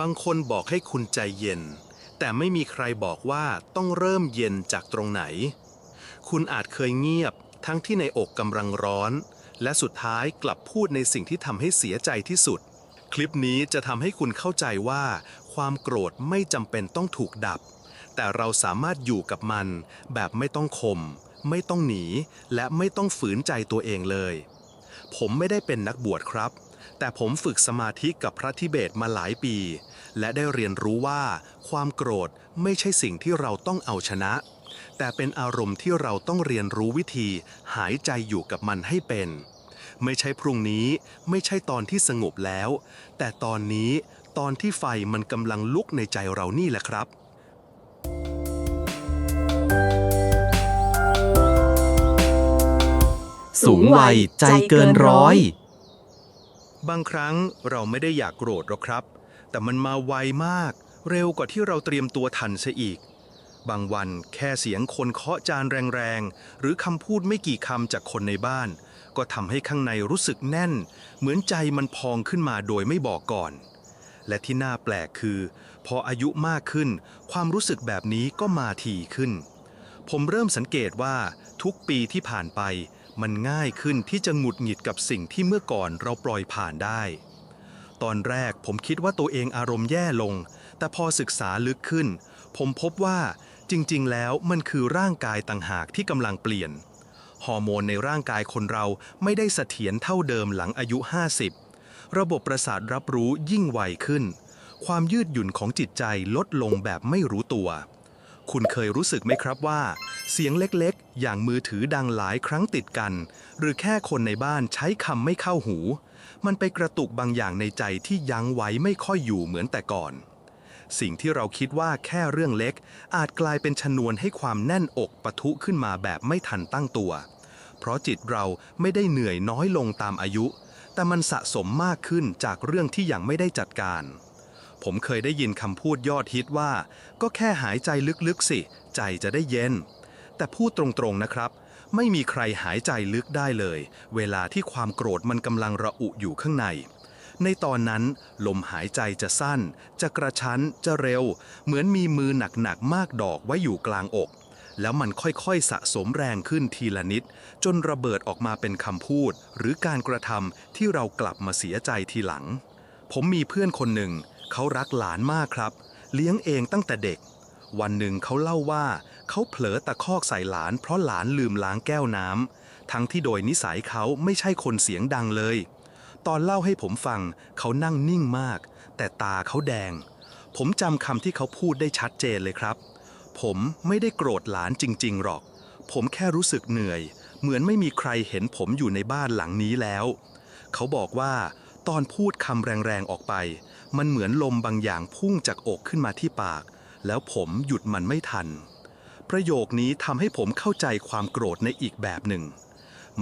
บางคนบอกให้คุณใจเย็น แต่ไม่มีใครบอกว่าต้องเริ่มเย็นจากตรงไหน คุณอาจเคยเงียบทั้งที่ในอกกำลังร้อน และสุดท้ายกลับพูดในสิ่งที่ทำให้เสียใจที่สุด คลิปนี้จะทำให้คุณเข้าใจว่า ความโกรธไม่จำเป็นต้องถูกดับ แต่เราสามารถอยู่กับมัน แบบไม่ต้องคม ไม่ต้องหนี และไม่ต้องฝืนใจตัวเองเลย ผมไม่ได้เป็นนักบวชครับ แต่ผมฝึกสมาธิกับพระทิเบตมาหลายปี และได้เรียนรู้ว่าความโกรธไม่ใช่สิ่งที่เราต้องเอาชนะ แต่เป็นอารมณ์ที่เราต้องเรียนรู้วิธี หายใจอยู่กับมันให้เป็น ไม่ใช่พรุ่งนี้ไม่ใช่ตอนที่สงบแล้ว แต่ตอนนี้ตอนที่ไฟมันกำลังลุกในใจเรานี่แหละครับสูงวัยใจเกินร้อย บางครั้งเราไม่ได้อยากโกรธหรอกครับ แต่มันมาไวมาก เร็วกว่าที่เราเตรียมตัวทันซะอีก บางวันแค่เสียงคนเคาะจานแรงๆ หรือคำพูดไม่กี่คำจากคนในบ้าน ก็ทำให้ข้างในรู้สึกแน่น เหมือนใจมันพองขึ้นมาโดยไม่บอกก่อน และที่น่าแปลกคือ พออายุมากขึ้น ความรู้สึกแบบนี้ก็มาถี่ขึ้น ผมเริ่มสังเกตว่าทุกปีที่ผ่านไป มันง่ายขึ้นที่จะหงุดหงิดกับสิ่งที่เมื่อก่อนเราปล่อยผ่านได้ ตอนแรกผมคิดว่าตัวเองอารมณ์แย่ลง แต่พอศึกษาลึกขึ้น ผมพบว่าจริง ๆ แล้วมันคือร่างกายต่างหากที่กำลังเปลี่ยน ฮอร์โมนในร่างกายคนเราไม่ได้เสถียรเท่าเดิมหลังอายุ 50 ระบบประสาทรับรู้ยิ่งไวขึ้น ความยืดหยุ่นของจิตใจลดลงแบบไม่รู้ตัว คุณเคยรู้สึกไหมครับว่า เสียงเล็กๆ อย่างมือถือดังหลายครั้งติดกัน หรือแค่คนในบ้านใช้คำไม่เข้าหู มันไปกระตุกบางอย่างในใจที่ยั้งไว้ไม่ค่อยอยู่เหมือนแต่ก่อน สิ่งที่เราคิดว่าแค่เรื่องเล็ก อาจกลายเป็นชนวนให้ความแน่นอกปะทุขึ้นมาแบบไม่ทันตั้งตัว เพราะจิตเราไม่ได้เหนื่อยน้อยลงตามอายุ แต่มันสะสมมากขึ้นจากเรื่องที่ยังไม่ได้จัดการผมเคยได้ยินคำพูดยอดฮิตว่า ก็แค่หายใจลึกๆสิ ใจจะได้เย็น แต่พูดตรงๆนะครับ ไม่มีใครหายใจลึกได้เลย เวลาที่ความโกรธมันกำลังระอุอยู่ข้างใน ในตอนนั้น ลมหายใจจะสั้น จะกระชั้นจะเร็ว เหมือนมีมือหนักๆมากดอกไว้อยู่กลางอก แล้วมันค่อยๆสะสมแรงขึ้นทีละนิด จนระเบิดออกมาเป็นคำพูด หรือการกระทำที่เรากลับมาเสียใจทีหลัง ผมมีเพื่อนคนหนึ่ง เขารักหลานมากครับ เลี้ยงเองตั้งแต่เด็ก วันหนึ่งเขาเล่าว่า เขาเผลอตะคอกใส่หลานเพราะหลานลืมล้างแก้วน้ำทั้งที่โดยนิสัยเขาไม่ใช่คนเสียงดังเลย ตอนเล่าให้ผมฟังเขานั่งนิ่งมาก แต่ตาเขาแดง ผมจำคำที่เขาพูดได้ชัดเจนเลยครับ ผมไม่ได้โกรธหลานจริง ๆ หรอก ผมแค่รู้สึกเหนื่อย เหมือนไม่มีใครเห็นผมอยู่ในบ้านหลังนี้แล้ว เขาบอกว่า ตอนพูดคำแรงๆออกไป มันเหมือนลมบางอย่างพุ่งจากอกขึ้นมาที่ปาก แล้วผมหยุดมันไม่ทัน ประโยคนี้ทำให้ผมเข้าใจความโกรธในอีกแบบหนึ่ง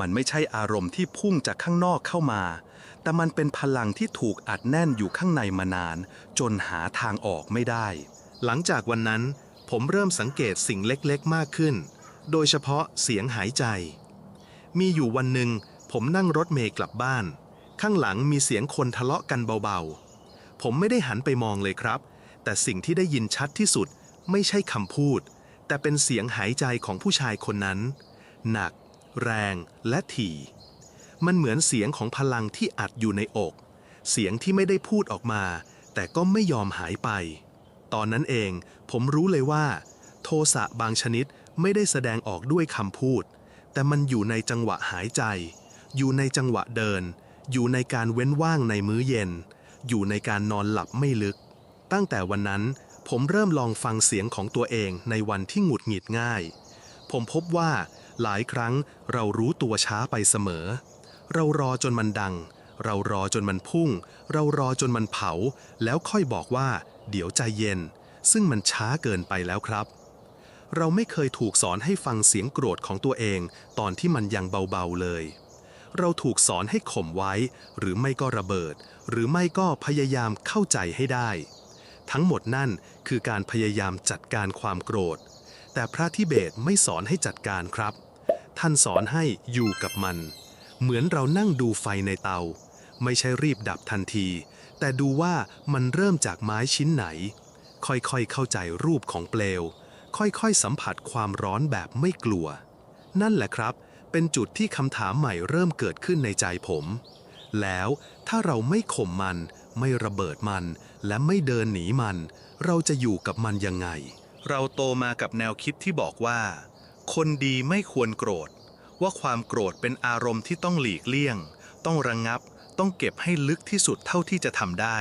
มันไม่ใช่อารมณ์ที่พุ่งจากข้างนอกเข้ามา แต่มันเป็นพลังที่ถูกอัดแน่นอยู่ข้างในมานาน จนหาทางออกไม่ได้ หลังจากวันนั้น ผมเริ่มสังเกตสิ่งเล็กๆ มากขึ้น โดยเฉพาะเสียงหายใจ มีอยู่วันหนึ่ง ผมนั่งรถเมล์กลับบ้าน ข้างหลังมีเสียงคนทะเลาะกันเบาๆ ผมไม่ได้หันไปมองเลยครับ แต่สิ่งที่ได้ยินชัดที่สุดไม่ใช่คำพูด แต่เป็นเสียงหายใจของผู้ชายคนนั้น หนัก แรง และถี่ มันเหมือนเสียงของพลังที่อัดอยู่ในอก เสียงที่ไม่ได้พูดออกมา แต่ก็ไม่ยอมหายไป ตอนนั้นเองผมรู้เลยว่า โทสะบางชนิดไม่ได้แสดงออกด้วยคำพูด แต่มันอยู่ในจังหวะหายใจ อยู่ในจังหวะเดิน อยู่ในการเว้นว่างในมื้อเย็น อยู่ในการนอนหลับไม่ลึก ตั้งแต่วันนั้น ผมเริ่มลองฟังเสียงของตัวเองในวันที่หงุดหงิดง่าย ผมพบว่าหลายครั้งเรารู้ตัวช้าไปเสมอ เรารอจนมันดัง เรารอจนมันพุ่ง เรารอจนมันเผา แล้วค่อยบอกว่า เดี๋ยวใจเย็น ซึ่งมันช้าเกินไปแล้วครับ เราไม่เคยถูกสอนให้ฟังเสียงโกรธของตัวเอง ตอนที่มันยังเบาๆเลย เราถูกสอนให้ข่มไว้ หรือไม่ก็ระเบิด หรือไม่ก็พยายามเข้าใจให้ได้ ทั้งหมดนั่นคือการพยายามจัดการความโกรธ แต่พระทิเบตไม่สอนให้จัดการครับ ท่านสอนให้อยู่กับมัน เหมือนเรานั่งดูไฟในเตา ไม่ใช่รีบดับทันที แต่ดูว่ามันเริ่มจากไม้ชิ้นไหน ค่อยๆเข้าใจรูปของเปลว ค่อยๆสัมผัสความร้อนแบบไม่กลัว นั่นแหละครับ เป็นจุดที่คำถามใหม่เริ่มเกิดขึ้นในใจผม แล้วถ้าเราไม่ข่มมัน ไม่ระเบิดมัน และไม่เดินหนีมัน เราจะอยู่กับมันยังไง เราโตมากับแนวคิดที่บอกว่า คนดีไม่ควรโกรธ ว่าความโกรธเป็นอารมณ์ที่ต้องหลีกเลี่ยง ต้องระงงับ ต้องเก็บให้ลึกที่สุดเท่าที่จะทำได้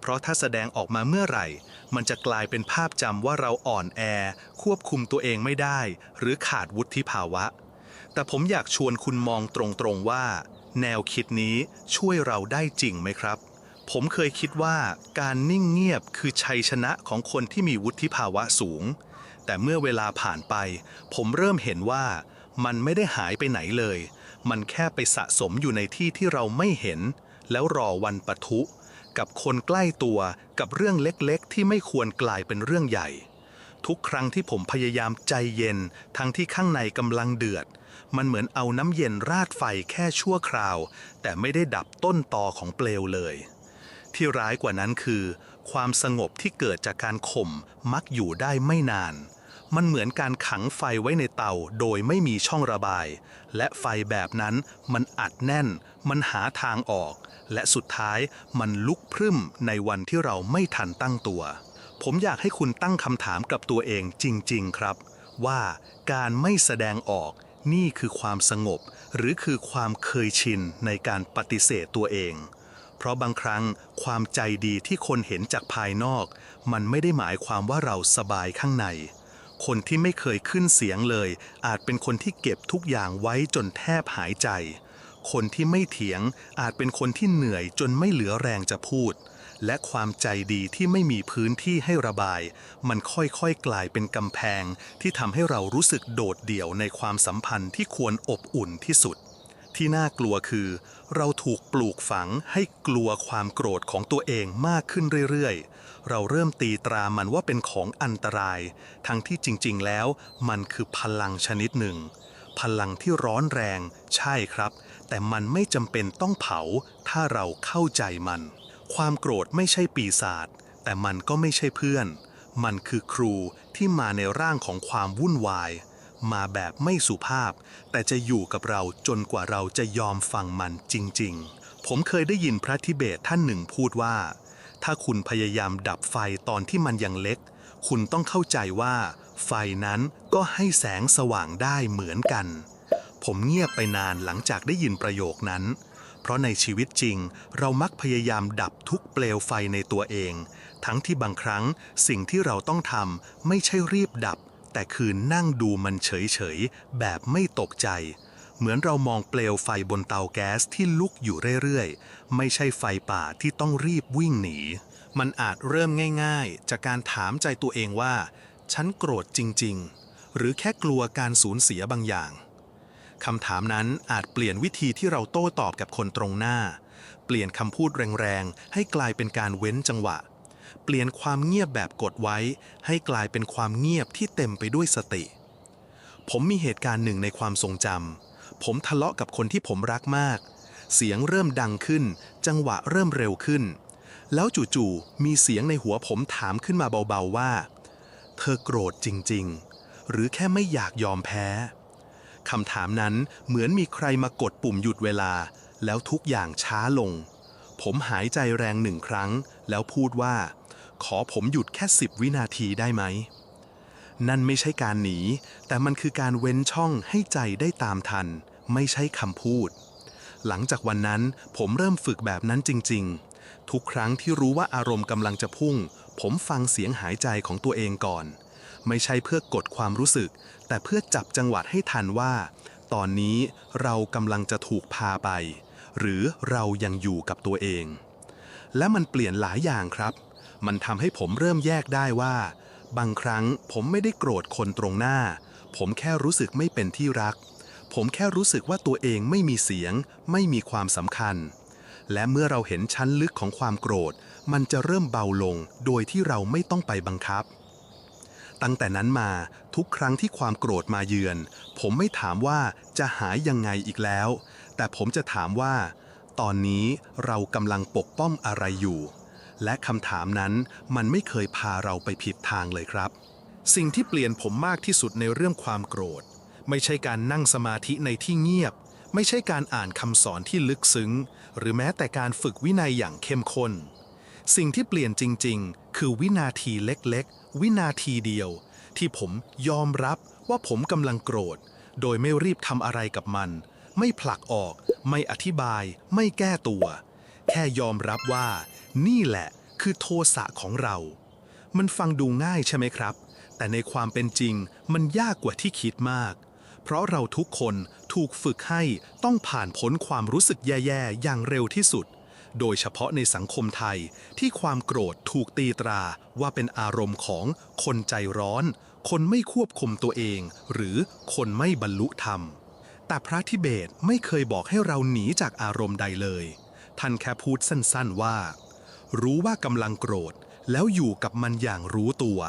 เพราะถ้าแสดงออกมาเมื่อไหร่ มันจะกลายเป็นภาพจำว่าเราอ่อนแอ ควบคุมตัวเองไม่ได้ หรือขาดวุฒิภาวะ แต่ผมอยากชวนคุณมองตรงๆว่า แนวคิดนี้ช่วยเราได้จริงไหมครับ ผมเคยคิดว่าการนิ่งเงียบคือชัยชนะของคนที่มีวุฒิภาวะสูง แต่เมื่อเวลาผ่านไป ผมเริ่มเห็นว่ามันไม่ได้หายไปไหนเลย มันแค่ไปสะสมอยู่ในที่ที่เราไม่เห็น แล้วรอวันปะทุ กับคนใกล้ตัวกับเรื่องเล็กๆ ที่ไม่ควรกลายเป็นเรื่องใหญ่ ทุกครั้งที่ผมพยายามใจเย็น ทั้งที่ข้างในกำลังเดือด มันเหมือนเอาน้ำเย็นราดไฟแค่ชั่วคราว แต่ไม่ได้ดับต้นตอของเปลวเลย ที่ร้ายกว่านั้นคือ ความสงบที่เกิดจากการข่มมักอยู่ได้ไม่นาน มันเหมือนการขังไฟไว้ในเตาโดยไม่มีช่องระบาย และไฟแบบนั้นมันอัดแน่น มันหาทางออก และสุดท้ายมันลุกพรึ่มในวันที่เราไม่ทันตั้งตัว ผมอยากให้คุณตั้งคำถามกับตัวเองจริง ๆ ครับ ว่าการไม่แสดงออกนี่คือความสงบ หรือคือความเคยชินในการปฏิเสธตัวเอง เพราะบางครั้งความใจดีที่คนเห็นจากภายนอก มันไม่ได้หมายความว่าเราสบายข้างใน คนที่ไม่เคยขึ้นเสียงเลย อาจเป็นคนที่เก็บทุกอย่างไว้จนแทบหายใจ คนที่ไม่เถียงอาจเป็นคนที่เหนื่อยจนไม่เหลือแรงจะพูด และความใจดีที่ไม่มีพื้นที่ให้ระบาย มันค่อยๆกลายเป็นกำแพงที่ทำให้เรารู้สึกโดดเดี่ยวในความสัมพันธ์ที่ควรอบอุ่นที่สุด ที่น่ากลัวคือ เราถูกปลูกฝังให้กลัวความโกรธของตัวเองมากขึ้นเรื่อยๆ เราเริ่มตีตรามันว่าเป็นของอันตราย ทั้งที่จริงๆ แล้วมันคือพลังชนิดหนึ่ง พลังที่ร้อนแรง ใช่ครับ แต่มันไม่จำเป็นต้องเผา ถ้าเราเข้าใจมัน ความโกรธไม่ใช่ปีศาจแต่มันก็ไม่ใช่เพื่อน มันคือครูที่มาในร่างของความวุ่นวาย มาแบบไม่สุภาพ แต่จะอยู่กับเราจนกว่าเราจะยอมฟังมันจริง ๆ ผมเคยได้ยินพระทิเบตท่านหนึ่งพูดว่า ถ้าคุณพยายามดับไฟตอนที่มันยังเล็ก คุณต้องเข้าใจว่า ไฟนั้นก็ให้แสงสว่างได้เหมือนกัน ผมเงียบไปนานหลังจากได้ยินประโยคนั้น เพราะในชีวิตจริง เรามักพยายามดับทุกเปลวไฟในตัวเอง ทั้งที่บางครั้งสิ่งที่เราต้องทำไม่ใช่รีบดับ แต่คือนั่งดูมันเฉยๆ แบบไม่ตกใจ เหมือนเรามองเปลวไฟบนเตาแก๊สที่ลุกอยู่เรื่อยๆ ไม่ใช่ไฟป่าที่ต้องรีบวิ่งหนี มันอาจเริ่มง่ายๆ จากการถามใจตัวเองว่า ฉันโกรธจริงๆ หรือแค่กลัวการสูญเสียบางอย่างคำถามนั้นอาจเปลี่ยนวิธีที่เราโต้ตอบกับคนตรงหน้า เปลี่ยนคำพูดแรงๆ ให้กลายเป็นการเว้นจังหวะ เปลี่ยนความเงียบแบบกดไว้ ให้กลายเป็นความเงียบที่เต็มไปด้วยสติ ผมมีเหตุการณ์หนึ่งในความทรงจำผมทะเลาะกับคนที่ผมรักมาก เสียงเริ่มดังขึ้น จังหวะเริ่มเร็วขึ้น แล้วจู่ๆมีเสียงในหัวผมถามขึ้นมาเบาๆว่า เธอโกรธจริง ๆ หรือแค่ไม่อยากยอมแพ้คำถามนั้นเหมือนมีใครมากดปุ่มหยุดเวลา แล้วทุกอย่างช้าลง ผมหายใจแรงหนึ่งครั้ง แล้วพูดว่า ขอผมหยุดแค่สิบวินาทีได้ไหม นั่นไม่ใช่การหนี แต่มันคือการเว้นช่องให้ใจได้ตามทัน ไม่ใช่คำพูด หลังจากวันนั้นผมเริ่มฝึกแบบนั้นจริง ๆ ทุกครั้งที่รู้ว่าอารมณ์กำลังจะพุ่ง ผมฟังเสียงหายใจของตัวเองก่อน ไม่ใช่เพื่อกดความรู้สึก แต่เพื่อจับจังหวะให้ทันว่า ตอนนี้เรากำลังจะถูกพาไป หรือเรายังอยู่กับตัวเองและมันเปลี่ยนหลายอย่างครับ มันทำให้ผมเริ่มแยกได้ว่า บางครั้งผมไม่ได้โกรธคนตรงหน้า ผมแค่รู้สึกไม่เป็นที่รัก ผมแค่รู้สึกว่าตัวเองไม่มีเสียง ไม่มีความสำคัญ และเมื่อเราเห็นชั้นลึกของความโกรธ มันจะเริ่มเบาลง โดยที่เราไม่ต้องไปบังคับ ตั้งแต่นั้นมาทุกครั้งที่ความโกรธมาเยือน ผมไม่ถามว่าจะหายยังไงอีกแล้ว แต่ผมจะถามว่า ตอนนี้เรากำลังปกป้องอะไรอยู่ และคำถามนั้นมันไม่เคยพาเราไปผิดทางเลยครับ สิ่งที่เปลี่ยนผมมากที่สุดในเรื่องความโกรธ ไม่ใช่การนั่งสมาธิในที่เงียบ ไม่ใช่การอ่านคำสอนที่ลึกซึ้ง หรือแม้แต่การฝึกวินัยอย่างเข้มข้น สิ่งที่เปลี่ยนจริง ๆ คือวินาทีเล็กๆ วินาทีเดียว ที่ผมยอมรับว่าผมกำลังโกรธ โดยไม่รีบทำอะไรกับมัน ไม่ผลักออก ไม่อธิบาย ไม่แก้ตัว แค่ยอมรับว่า นี่แหละคือโทสะของเรา มันฟังดูง่ายใช่ไหมครับ แต่ในความเป็นจริงมันยากกว่าที่คิดมาก เพราะเราทุกคนถูกฝึกให้ต้องผ่านพ้นความรู้สึกแย่ๆ อย่างเร็วที่สุด โดยเฉพาะในสังคมไทยที่ความโกรธถูกตีตราว่าเป็นอารมณ์ของคนใจร้อน คนไม่ควบคุมตัวเอง หรือคนไม่บรรลุธรรมแต่พระทิเบตไม่เคยบอกให้เราหนีจากอารมณ์ใดเลย ท่านแค่พูดสั้นๆว่า รู้ว่ากำลังโกรธ แล้วอยู่กับมันอย่างรู้ตัว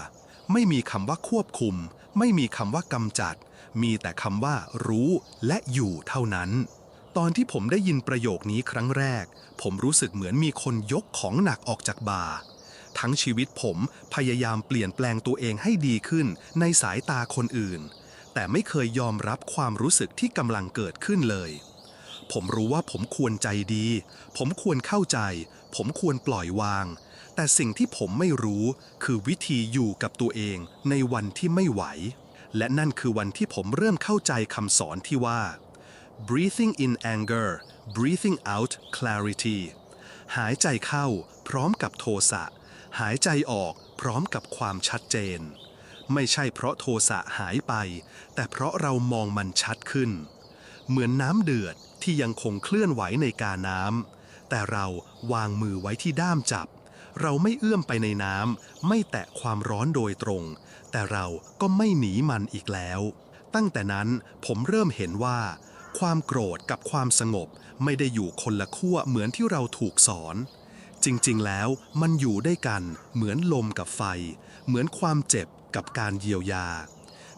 ไม่มีคำว่าควบคุม ไม่มีคำว่ากำจัด มีแต่คำว่ารู้และอยู่เท่านั้น ตอนที่ผมได้ยินประโยคนี้ครั้งแรก ผมรู้สึกเหมือนมีคนยกของหนักออกจากบ่าทั้งชีวิตผมพยายามเปลี่ยนแปลงตัวเองให้ดีขึ้นในสายตาคนอื่น แต่ไม่เคยยอมรับความรู้สึกที่กำลังเกิดขึ้นเลย ผมรู้ว่าผมควรใจดี ผมควรเข้าใจ ผมควรปล่อยวาง แต่สิ่งที่ผมไม่รู้คือวิธีอยู่กับตัวเองในวันที่ไม่ไหว และนั่นคือวันที่ผมเริ่มเข้าใจคำสอนที่ว่า breathing in anger breathing out clarity หายใจเข้า พร้อมกับโทสะ หายใจออก พร้อมกับความชัดเจน ไม่ใช่เพราะโทสะหายไป แต่เพราะเรามองมันชัดขึ้น เหมือนน้ำเดือด ที่ยังคงเคลื่อนไหวในกาน้ำแต่เราวางมือไว้ที่ด้ามจับ เราไม่เอื้อมไปในน้ำไม่แตะความร้อนโดยตรง แต่เราก็ไม่หนีมันอีกแล้ว ตั้งแต่นั้นผมเริ่มเห็นว่า ความโกรธกับความสงบไม่ได้อยู่คนละขั้วเหมือนที่เราถูกสอน จริงๆ แล้วมันอยู่ด้วยกันเหมือนลมกับไฟ เหมือนความเจ็บกับการเยียวยา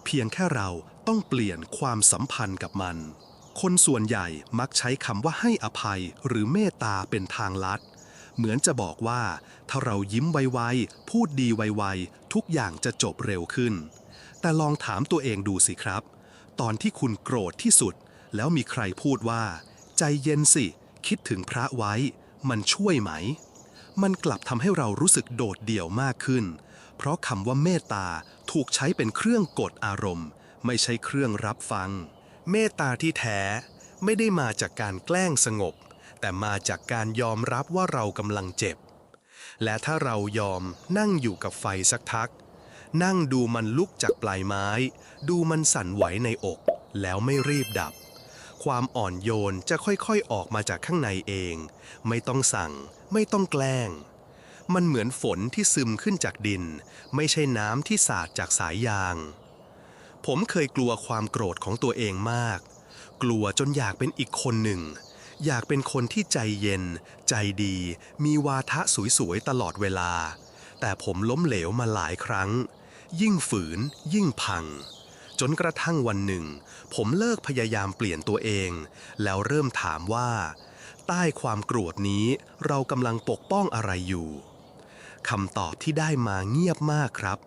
เพียงแค่เราต้องเปลี่ยนความสัมพันธ์กับมัน คนส่วนใหญ่มักใช้คำว่าให้อภัยหรือเมตตาเป็นทางลัด เหมือนจะบอกว่า ถ้าเรายิ้มไวๆ พูดดีไวๆ ทุกอย่างจะจบเร็วขึ้น แต่ลองถามตัวเองดูสิครับ ตอนที่คุณโกรธที่สุด แล้วมีใครพูดว่า ใจเย็นสิ คิดถึงพระไว้ มันช่วยไหม มันกลับทำให้เรารู้สึกโดดเดี่ยวมากขึ้น เพราะคำว่าเมตตาถูกใช้เป็นเครื่องกดอารมณ์ ไม่ใช่เครื่องรับฟัง เมตตาที่แท้ไม่ได้มาจากการแกล้งสงบ แต่มาจากการยอมรับว่าเรากำลังเจ็บ และถ้าเรายอมนั่งอยู่กับไฟสักทัก นั่งดูมันลุกจากปลายไม้ ดูมันสั่นไหวในอก แล้วไม่รีบดับ ความอ่อนโยนจะค่อยๆออกมาจากข้างในเอง ไม่ต้องสั่ง ไม่ต้องแกล้ง มันเหมือนฝนที่ซึมขึ้นจากดิน ไม่ใช่น้ำที่สาดจากสายยาง ผมเคยกลัวความโกรธของตัวเองมาก กลัวจนอยากเป็นอีกคนหนึ่ง อยากเป็นคนที่ใจเย็น ใจดี มีวาทะสวยๆตลอดเวลา แต่ผมล้มเหลวมาหลายครั้ง ยิ่งฝืน ยิ่งพัง จนกระทั่งวันหนึ่ง ผมเลิกพยายามเปลี่ยนตัวเอง แล้วเริ่มถามว่า ใต้ความโกรธนี้เรากำลังปกป้องอะไรอยู่คำตอบที่ได้มาเงียบมากครับ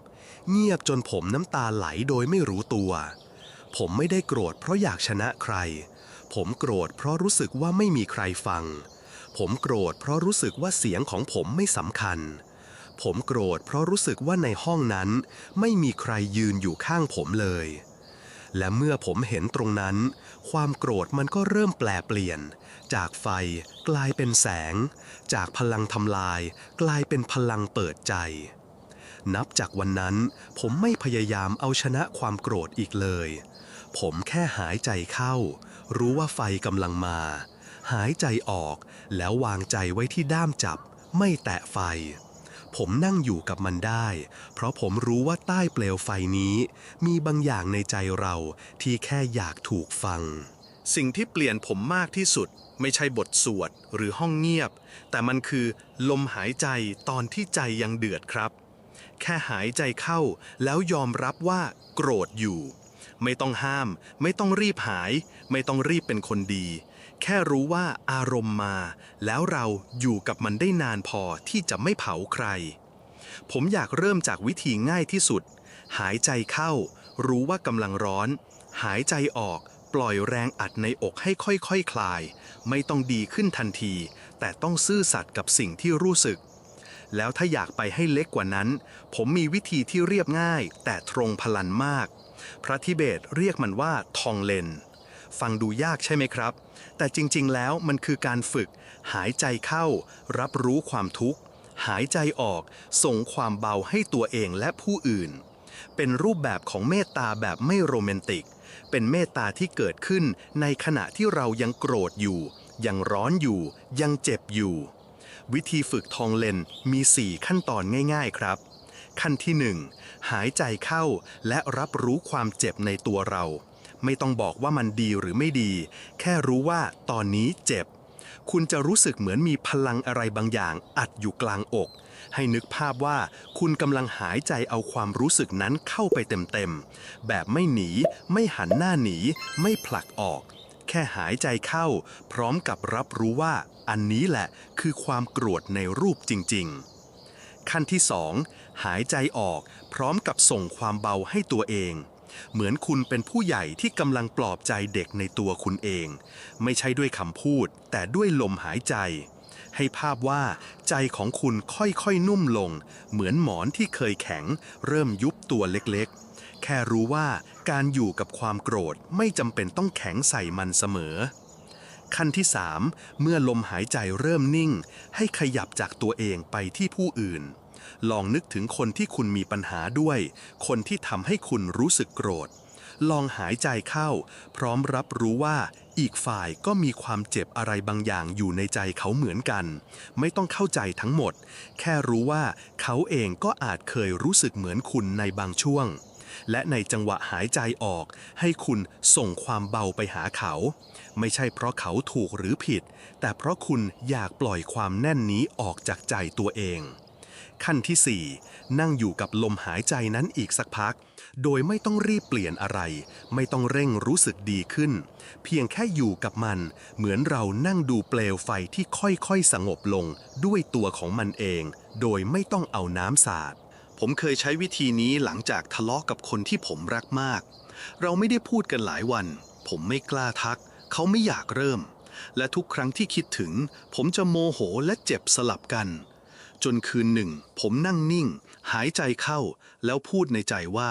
เงียบจนผมน้ำตาไหลโดยไม่รู้ตัว ผมไม่ได้โกรธเพราะอยากชนะใคร ผมโกรธเพราะรู้สึกว่าไม่มีใครฟัง ผมโกรธเพราะรู้สึกว่าเสียงของผมไม่สำคัญ ผมโกรธเพราะรู้สึกว่าในห้องนั้น ไม่มีใครยืนอยู่ข้างผมเลย และเมื่อผมเห็นตรงนั้น ความโกรธมันก็เริ่มแปลเปลี่ยน จากไฟกลายเป็นแสง จากพลังทำลาย กลายเป็นพลังเปิดใจ นับจากวันนั้น ผมไม่พยายามเอาชนะความโกรธอีกเลย ผมแค่หายใจเข้า รู้ว่าไฟกำลังมา หายใจออกแล้ววางใจไว้ที่ด้ามจับ ไม่แตะไฟ ผมนั่งอยู่กับมันได้ เพราะผมรู้ว่าใต้เปลวไฟนี้ มีบางอย่างในใจเราที่แค่อยากถูกฟัง สิ่งที่เปลี่ยนผมมากที่สุดไม่ใช่บทสวดหรือห้องเงียบ แต่มันคือลมหายใจตอนที่ใจยังเดือดครับ แค่หายใจเข้า แล้วยอมรับว่าโกรธอยู่ ไม่ต้องห้าม ไม่ต้องรีบหาย ไม่ต้องรีบเป็นคนดี แค่รู้ว่าอารมณ์มา แล้วเราอยู่กับมันได้นานพอที่จะไม่เผาใคร ผมอยากเริ่มจากวิธีง่ายที่สุด หายใจเข้า รู้ว่ากำลังร้อน หายใจออกปล่อยแรงอัดในอกให้ค่อยๆคคลาย ไม่ต้องดีขึ้นทันที แต่ต้องซื่อสัตย์กับสิ่งที่รู้สึก แล้วถ้าอยากไปให้เล็กกว่านั้น ผมมีวิธีที่เรียบง่าย แต่ตรงพลันมาก พระทิเบตเรียกมันว่าทองเลน ฟังดูยากใช่ไหมครับ แต่จริงๆ แล้วมันคือการฝึก หายใจเข้า รับรู้ความทุกข์ หายใจออก ส่งความเบาให้ตัวเองและผู้อื่น เป็นรูปแบบของเมตตาแบบไม่โรแมนติก เป็นเมตตาที่เกิดขึ้นในขณะที่เรายังโกรธอยู่ ยังร้อนอยู่ ยังเจ็บอยู่ วิธีฝึกทองเลนมี 4 ขั้นตอนง่าย ๆ ครับ ขั้นที่ 1 หายใจเข้าและรับรู้ความเจ็บในตัวเรา ไม่ต้องบอกว่ามันดีหรือไม่ดี แค่รู้ว่าตอนนี้เจ็บ คุณจะรู้สึกเหมือนมีพลังอะไรบางอย่างอัดอยู่กลางอก ให้นึกภาพว่าคุณกำลังหายใจเอาความรู้สึกนั้นเข้าไปเต็มๆ แบบไม่หนี ไม่หันหน้าหนี ไม่ผลักออก แค่หายใจเข้า พร้อมกับรับรู้ว่าอันนี้แหละคือความโกรธในรูปจริง ๆ ขั้นที่ 2 หายใจออกพร้อมกับส่งความเบาให้ตัวเอง เหมือนคุณเป็นผู้ใหญ่ที่กำลังปลอบใจเด็กในตัวคุณเอง ไม่ใช่ด้วยคำพูด แต่ด้วยลมหายใจ ให้ภาพว่าใจของคุณค่อยๆนุ่มลง เหมือนหมอนที่เคยแข็ง เริ่มยุบตัวเล็กๆ แค่รู้ว่าการอยู่กับความโกรธไม่จำเป็นต้องแข็งใส่มันเสมอ ขั้นที่ 3 เมื่อลมหายใจเริ่มนิ่ง ให้ขยับจากตัวเองไปที่ผู้อื่น ลองนึกถึงคนที่คุณมีปัญหาด้วย คนที่ทำให้คุณรู้สึกโกรธ ลองหายใจเข้า พร้อมรับรู้ว่าอีกฝ่ายก็มีความเจ็บอะไรบางอย่างอยู่ในใจเขาเหมือนกัน ไม่ต้องเข้าใจทั้งหมด แค่รู้ว่าเขาเองก็อาจเคยรู้สึกเหมือนคุณในบางช่วง และในจังหวะหายใจออก ให้คุณส่งความเบาไปหาเขา ไม่ใช่เพราะเขาถูกหรือผิด แต่เพราะคุณอยากปล่อยความแน่นนี้ออกจากใจตัวเอง ขั้นที่ 4 นั่งอยู่กับลมหายใจนั้นอีกสักพัก โดยไม่ต้องรีบเปลี่ยนอะไร ไม่ต้องเร่งรู้สึกดีขึ้น เพียงแค่อยู่กับมัน เหมือนเรานั่งดูเปลวไฟที่ค่อยๆสงบลงด้วยตัวของมันเอง โดยไม่ต้องเอาน้ำสาด ผมเคยใช้วิธีนี้หลังจากทะเลาะกับคนที่ผมรักมาก เราไม่ได้พูดกันหลายวัน ผมไม่กล้าทัก เขาไม่อยากเริ่ม และทุกครั้งที่คิดถึง ผมจะโมโหและเจ็บสลับกัน จนคืนหนึ่ง ผมนั่งนิ่ง หายใจเข้า แล้วพูดในใจว่า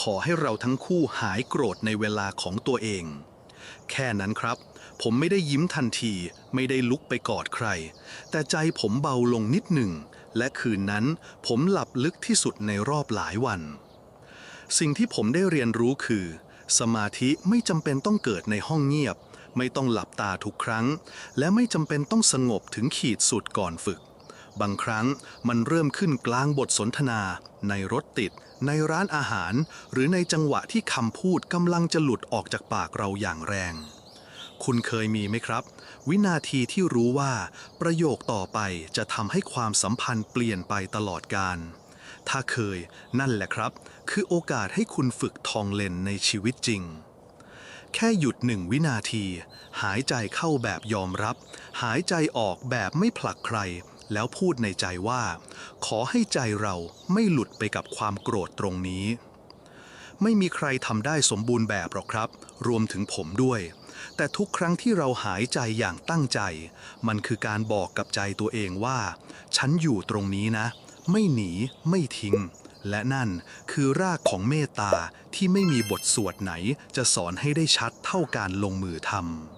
ขอให้เราทั้งคู่หายโกรธในเวลาของตัวเอง แค่นั้นครับ ผมไม่ได้ยิ้มทันที ไม่ได้ลุกไปกอดใคร แต่ใจผมเบาลงนิดหนึ่ง และคืนนั้นผมหลับลึกที่สุดในรอบหลายวัน สิ่งที่ผมได้เรียนรู้คือ สมาธิไม่จำเป็นต้องเกิดในห้องเงียบ ไม่ต้องหลับตาทุกครั้ง และไม่จำเป็นต้องสงบถึงขีดสุดก่อนฝึก บางครั้งมันเริ่มขึ้นกลางบทสนทนา ในรถติด ในร้านอาหาร หรือในจังหวะที่คำพูดกำลังจะหลุดออกจากปากเราอย่างแรง คุณเคยมีไหมครับ วินาทีที่รู้ว่า ประโยคต่อไปจะทำให้ความสัมพันธ์เปลี่ยนไปตลอดกาลถ้าเคยนั่นแหละครับ คือโอกาสให้คุณฝึกทองเลนในชีวิตจริง แค่หยุดหนึ่งวินาที หายใจเข้าแบบยอมรับ หายใจออกแบบไม่ผลักใคร แล้วพูดในใจว่า ขอให้ใจเราไม่หลุดไปกับความโกรธตรงนี้ ไม่มีใครทำได้สมบูรณ์แบบหรอกครับ รวมถึงผมด้วย แต่ทุกครั้งที่เราหายใจอย่างตั้งใจ มันคือการบอกกับใจตัวเองว่า ฉันอยู่ตรงนี้นะ ไม่หนีไม่ทิ้ง และนั่นคือรากของเมตตาที่ไม่มีบทสวดไหนจะสอนให้ได้ชัดเท่าการลงมือทำ